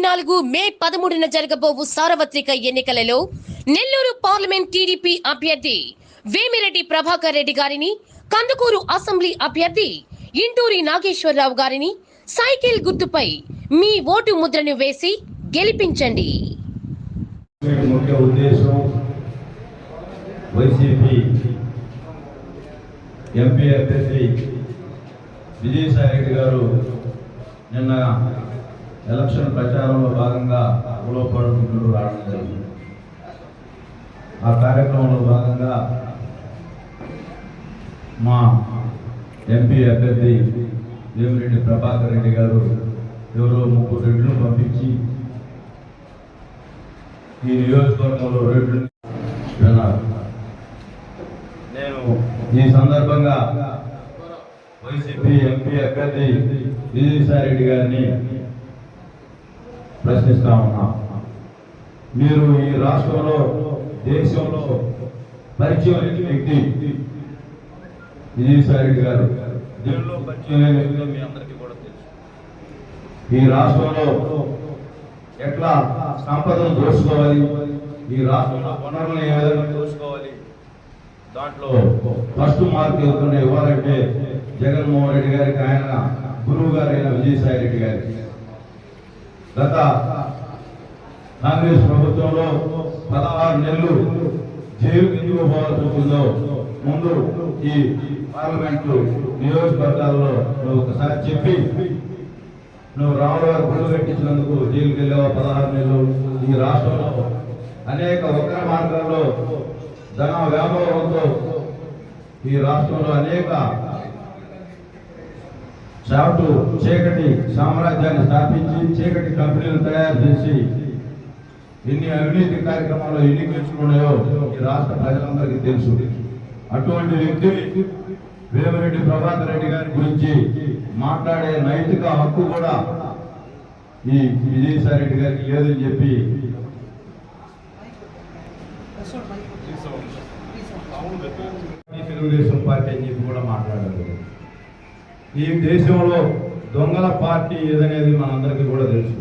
నాలుగు మే పదమూడున జరగబోవు సార్వత్రిక ఎన్నికలలో నెల్లూరు పార్లమెంట్ టీడీపీ అభ్యర్థి వేమిరెడ్డి ప్రభాకర్ రెడ్డి గారిని కందుకూరు అసెంబ్లీ అభ్యర్థి ఇంటూరి నాగేశ్వరరావు గారిని సైకిల్ గుర్తుపై మీ ఓటు ముద్రను వేసి గెలిపించండి. ముఖ్య ఉద్దేశం వైసీపీ ఎంపీ అభ్యర్థి విజయసాయి రెడ్డి గారు నిన్న ఎలక్షన్ ప్రచారంలో భాగంగా ఉలవపాడుకుంటూ రావడం జరిగింది. ఆ కార్యక్రమంలో భాగంగా మా ఎంపీ అభ్యర్థి వేమిరెడ్డి ప్రభాకర్ రెడ్డి గారు ఎవరో ముగ్గురు రెడ్లను పంపించి ఈ నియోజకవర్గంలో రెడ్లు విన్నారు నేను ఈ సందర్భంగా వైసీపీ ఎంపీ అభ్యర్థి విజయసాయి రెడ్డి గారిని ప్రశ్నిస్తా ఉన్నా. మీరు ఈ రాష్ట్రంలో దేశంలో పరిచయం లేని వ్యక్తి. విజయసాయి రెడ్డి గారు దీనిలో పరిచయం లేని వ్యక్తి మీ అందరికీ కూడా తెలుసు. ఈ రాష్ట్రంలో ఎట్లా సంపదను దోచుకోవాలి? ఈ రాష్ట్రంలో వనరులను ఏ విధంగా దోచుకోవాలి? దాంట్లో ఫస్ట్ మార్క్ ఎవరికైనా ఇవ్వాలంటే జగన్మోహన్ రెడ్డి గారికి ఆయన గురువు గారైన విజయసాయి రెడ్డి గారికి గత కాంగ్రెస్ ప్రభుత్వంలో పదహారు నెలలు జైలు ఎందుకు పోవాల్సి వచ్చిందో ముందు ఈ పార్లమెంట్ నియోజకవర్గాల్లో నువ్వు ఒకసారి చెప్పి నువ్వు రాములవారి గుళ్ళు కట్టించినందుకు జైలుకి వెళ్ళావు పదహారు నెలలు? ఈ రాష్ట్రంలో అనేక వక్ర మార్గాల్లో ధన వ్యాపారంతో ఈ రాష్ట్రంలో అనేక చాటు చీకటి సామ్రాజ్యాన్ని స్థాపించి చీకటి కంపెనీలు తయారు చేసి ఎన్ని అవినీతి కార్యక్రమాలు ఎన్ని గెలుచుకున్నాయో ఈ రాష్ట్ర ప్రజలందరికీ తెలుసు. అటువంటి వ్యక్తి వేమిరెడ్డి ప్రభాకర్ రెడ్డి గారి గురించి మాట్లాడే నైతిక హక్కు కూడా ఈ విజయసాయి రెడ్డి గారికి లేదని చెప్పి తెలుగుదేశం పార్టీ అని చెప్పి కూడా మాట్లాడారు ఈ దేశంలో దొంగల పార్టీ ఏదనేది మనందరికీ కూడా తెలుసు.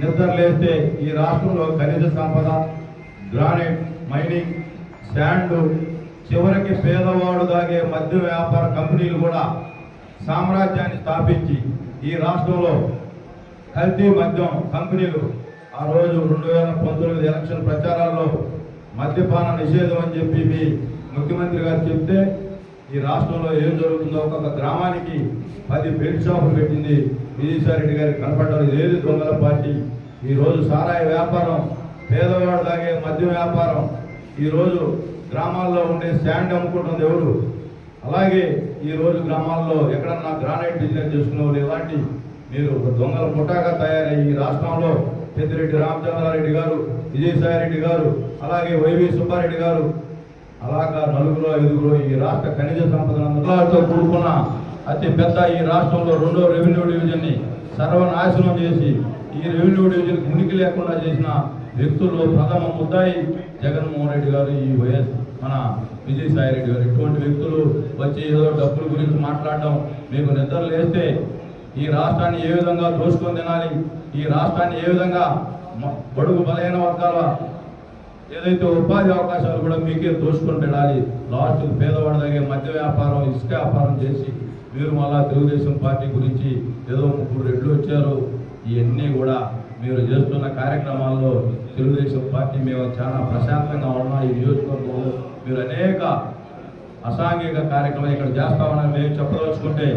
నిద్ర లేస్తే ఈ రాష్ట్రంలో ఖనిజ సంపద గ్రానైట్ మైనింగ్ శాండ్ చివరికి పేదవాడు దాగే మద్య వ్యాపార కంపెనీలు కూడా సామ్రాజ్యాన్ని స్థాపించి ఈ రాష్ట్రంలో కల్తీ మద్యం కంపెనీలు ఆ రోజు రెండు వేల పంతొమ్మిది ఎలక్షన్ ప్రచారాల్లో మద్యపాన నిషేధం అని చెప్పి మీ ముఖ్యమంత్రి గారు చెప్తే ఈ రాష్ట్రంలో ఏం జరుగుతుందో ఒక్కొక్క గ్రామానికి పది బెడ్ షాపులు పెట్టింది విజయసాయి రెడ్డి గారికి కనపడడం ఏది దొంగల పార్టీ. ఈరోజు సారాయి వ్యాపారం పేదవాడు తాగే మద్యం వ్యాపారం. ఈరోజు గ్రామాల్లో ఉండే శాండ్ అమ్ముకుంటుంది ఎవరు? అలాగే ఈరోజు గ్రామాల్లో ఎక్కడన్నా గ్రానైట్ బిజినెస్ చేసుకునే ఇలాంటి మీరు ఒక దొంగల ముఠాగా తయారయ్యి ఈ రాష్ట్రంలో పెద్దిరెడ్డి రామచంద్రారెడ్డి గారు విజయసాయిరెడ్డి గారు అలాగే వైవి సుబ్బారెడ్డి గారు అలాగా నలుగురు ఐదుగురు ఈ రాష్ట్ర ఖనిజ సంపదలతో కూడుకున్న అతి పెద్ద ఈ రాష్ట్రంలో రెండో రెవెన్యూ డివిజన్ని సర్వనాశనం చేసి ఈ రెవెన్యూ డివిజన్ ఉనికి లేకుండా చేసిన వ్యక్తుల్లో ప్రథమ ముద్దాయి జగన్మోహన్ రెడ్డి గారు ఈ వైఎస్ మన విజయసాయి రెడ్డి గారు. ఇటువంటి వ్యక్తులు వచ్చి ఏదో డబ్బుల గురించి మాట్లాడడం మీకు నిద్ర లేస్తే ఈ రాష్ట్రాన్ని ఏ విధంగా దోచుకొని తినాలి? ఈ రాష్ట్రాన్ని ఏ విధంగా బడుగు బలహీన వర్గాల ఏదైతే ఉపాధి అవకాశాలు కూడా మీకే దోచుకొని పెట్టాలి లాస్ట్ పేదవాడి దగ్గర మద్య వ్యాపారం ఇసుక వ్యాపారం చేసి మీరు మళ్ళా తెలుగుదేశం పార్టీ గురించి ఏదో ముగ్గురు రెడ్లు వచ్చారు ఇవన్నీ కూడా మీరు చేస్తున్న కార్యక్రమాల్లో తెలుగుదేశం పార్టీ మేము చాలా ప్రశాంతంగా ఉన్నాం ఈ నియోజకవర్గంలో మీరు అనేక అసాంఘిక కార్యక్రమాలు ఇక్కడ చేస్తామని మేము చెప్పదలుచుకుంటే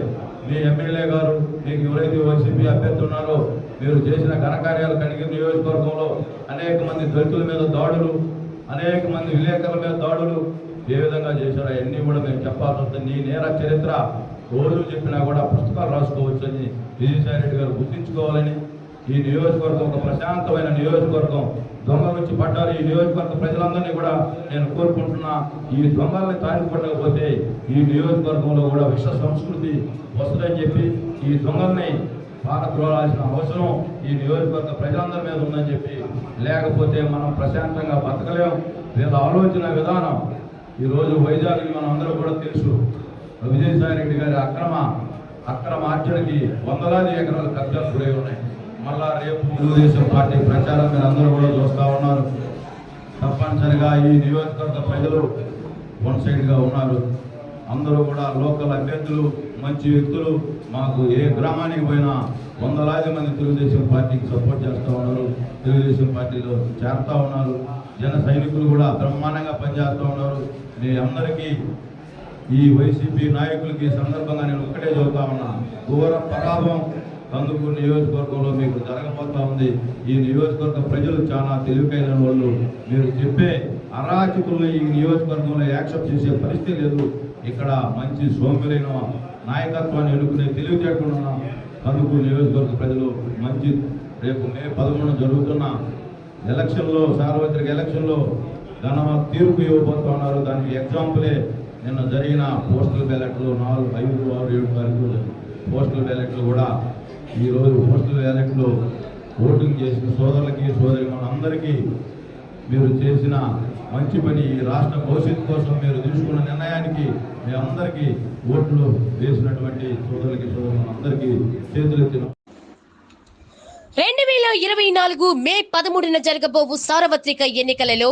మీ ఎమ్మెల్యే గారు మీకు ఎవరైతే వైసీపీ అభ్యర్థి ఉన్నారో మీరు చేసిన ఘనకార్యాలు కనిగిరి నియోజకవర్గంలో అనేక మంది దళితుల మీద దాడులు అనేక మంది విలేకరుల మీద దాడులు ఏ విధంగా చేశారో అవన్నీ కూడా మేము చెప్పాల్సి వస్తుంది. నీ నేర చరిత్ర రోజు చెప్పినా కూడా పుస్తకాలు రాసుకోవచ్చని విజయసాయి రెడ్డి గారు గుర్తించుకోవాలని ఈ నియోజకవర్గం ఒక ప్రశాంతమైన నియోజకవర్గం. దొంగల వచ్చి పడ్డారు. ఈ నియోజకవర్గ ప్రజలందరినీ కూడా నేను కోరుకుంటున్నా ఈ దొంగల్ని తాకి పట్టకపోతే ఈ నియోజకవర్గంలో కూడా విశ్వ సంస్కృతి వస్తుందని చెప్పి ఈ దొంగల్ని పారద్రోలాల్సిన అవసరం ఈ నియోజకవర్గ ప్రజలందరి మీద ఉందని చెప్పి లేకపోతే మనం ప్రశాంతంగా బతకలేం వీళ్ళ ఆలోచన విధానం. ఈ రోజు వైజాగ్కి మనం అందరూ కూడా తెలుసు. విజయసాయి రెడ్డి గారి అక్రమ అక్రమ ఆర్చనకి వందలాది ఎకరాల కబ్జాలు గురై ఉన్నాయి. మళ్ళా రేపు తెలుగుదేశం పార్టీ ప్రచారం మీరు అందరూ కూడా చూస్తూ ఉన్నారు. తప్పనిసరిగా ఈ నియోజకవర్గ ప్రజలు వన్ సైడ్గా ఉన్నారు. అందరూ కూడా లోకల్ అభ్యర్థులు మంచి వ్యక్తులు. మాకు ఏ గ్రామానికి పోయినా వందలాది మంది తెలుగుదేశం పార్టీకి సపోర్ట్ చేస్తూ ఉన్నారు. తెలుగుదేశం పార్టీలో చేరుతా ఉన్నారు. జన సైనికులు కూడా బ్రహ్మాండంగా పనిచేస్తూ ఉన్నారు. మీ అందరికీ ఈ వైసీపీ నాయకులకి ఈ సందర్భంగా నేను ఒక్కటే చెబుతా ఉన్నా. ఘోర పరాభం కందుకూరు నియోజకవర్గంలో మీకు జరగబోతా ఉంది. ఈ నియోజకవర్గ ప్రజలు చాలా తెలివికైన వాళ్ళు. మీరు చెప్పే అరాచకులను ఈ నియోజకవర్గంలో యాక్సెప్ట్ చేసే పరిస్థితి లేదు. ఇక్కడ మంచి సోమ్యులైన నాయకత్వాన్ని ఎన్నుకునే తెలివితేటకుండా కందుకూరు నియోజకవర్గ ప్రజలు మంచి రేపు మే పదమూడు జరుగుతున్న ఎలక్షన్లో సార్వత్రిక ఎలక్షన్లో ఘన తీర్పు ఇవ్వబోతున్నారు దానికి ఎగ్జాంపులే నిన్న జరిగిన పోస్టల్ బ్యాలెట్లు నాలుగు ఐదు ఆరు ఏడు వరకు పోస్టల్ బ్యాలెట్లు కూడా ఈరోజు పోస్టల్ బ్యాలెట్లు ఓటింగ్ చేసిన సోదరులకి సోదరి అందరికీ మీరు చేసిన మంచి పని ఈ రాష్ట్ర భవిష్యత్తు కోసం మీరు తీసుకున్న నిర్ణయానికి మీ అందరికీ ఓట్లు వేసినటువంటి సోదరులకి సోదరులు అందరికీ చేతులెత్తిన రెండు వేల ఇరవై నాలుగు మే పదమూడున జరగబోవు సార్వత్రిక ఎన్నికలలో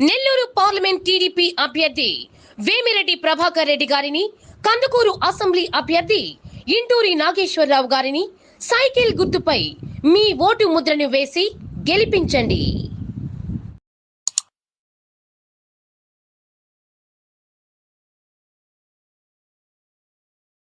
నెల్లూరు పార్లమెంట్ టీడీపీ అభ్యర్థి వేమిరెడ్డి ప్రభాకర్ రెడ్డి గారిని కందుకూరు అసెంబ్లీ అభ్యర్థి ఇంటూరి నాగేశ్వరరావు గారిని సైకిల్ గుర్తుపై మీ ఓటు ముద్రను వేసి గెలిపించండి.